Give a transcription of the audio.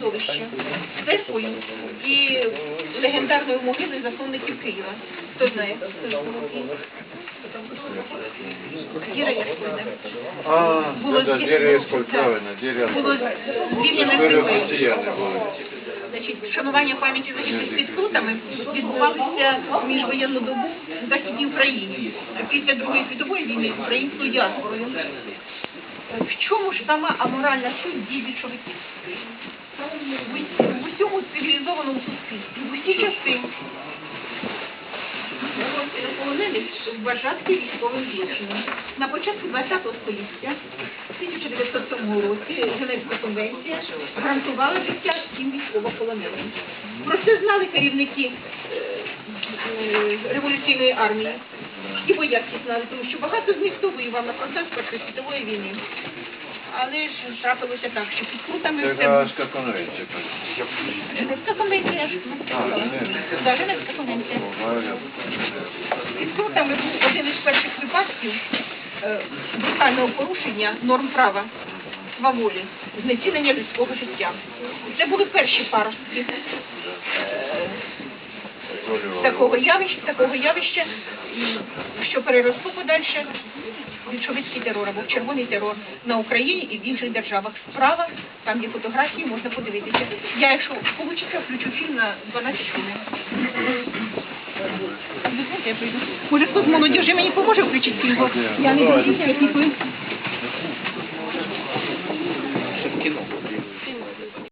кладовища церквою і легендарною могилою засновників Києва. Хто знає? Хто ж. А, Було да, зі- Деревський, так. правильно, Деревський. Було звільнено Чотири Києва. були. Значить, вшанування пам'яті захисних під Крутами відбувалося в міжвоєнну добу в Західній Україні після Другої світової війни українською діаспорою. В чому ж сама аморальна суть дій більшовиків? В усьому цивілізованому суспільстві, в усі часи вважати військовим злочином. На початку ХХ століття, в 1907 році, Женевська конвенція гарантувала життя всім військовополоненим. Про це знали керівники е, революційної армії. І вояки знали, тому що багато з них хто воював на фронтах Першої світової війни. Але ж трапилося так, що під крутами Це все Гаазька конвенція. Женевська конвенція. Да, Женевська конвенція. Під крутами був один із перших випадків е, брутального порушення норм права, сваволі, знецінення людського життя. Це були перші паростки е, такого явища, такого явища, що переросло подальше більшовицький терор або червоний терор на Україні і в інших державах. Справа, там є фотографії, можна подивитися. Я, якщо вийде, включу фільм на 12 хвилин. Може, хтось з молодіжі мені поможе включити фільм? бо Я не дуже